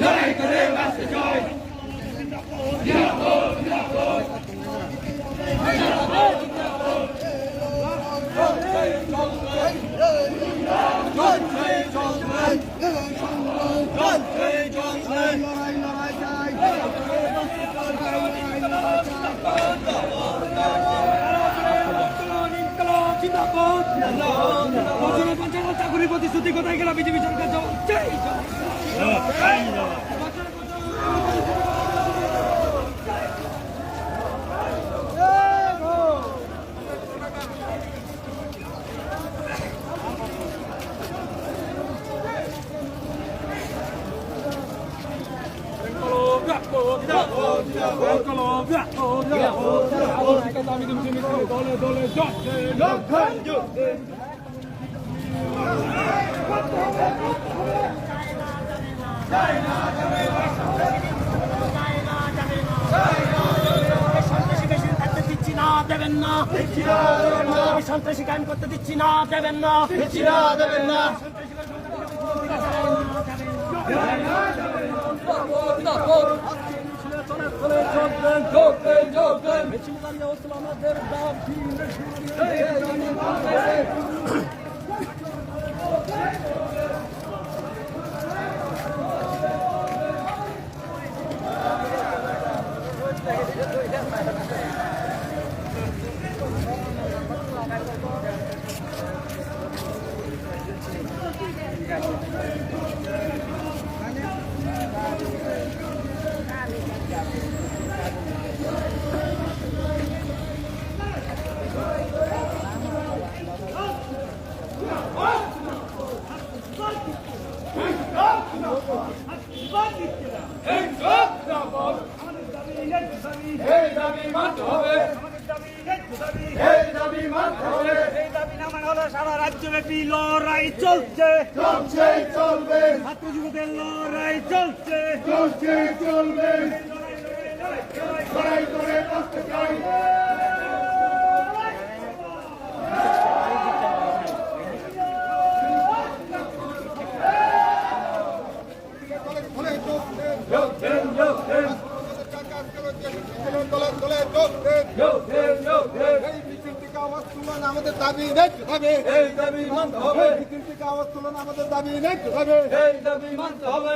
লড়াই করে বাঁচতে চাই চাকরির প্রতিশ্রুতি কোথায় গেল বিজেপি সরকার চাই দলে দলে সন্ত্রাসী বেশি থাকতে দিচ্ছি না দেবেন না আমি সন্ত্রাসী কায়েম করতে দিচ্ছি না দেবেন না দেবেন না এই দাবি মানতে হবে এই দাবি মানতে হবে এই দাবি না মানে হলো সারা রাজ্যব্যাপী লড়াই চলছে। চলছে চলবে ছাত্র লড়াই চলছে চলছে চলবে আমাদের দাবি ন্যায্য হবে? এই দাবি মানতে হবে। থেকে আওয়াজ তুলনা আমাদের দাবি ন্যায্য হবে? এই দাবি মানতে হবে।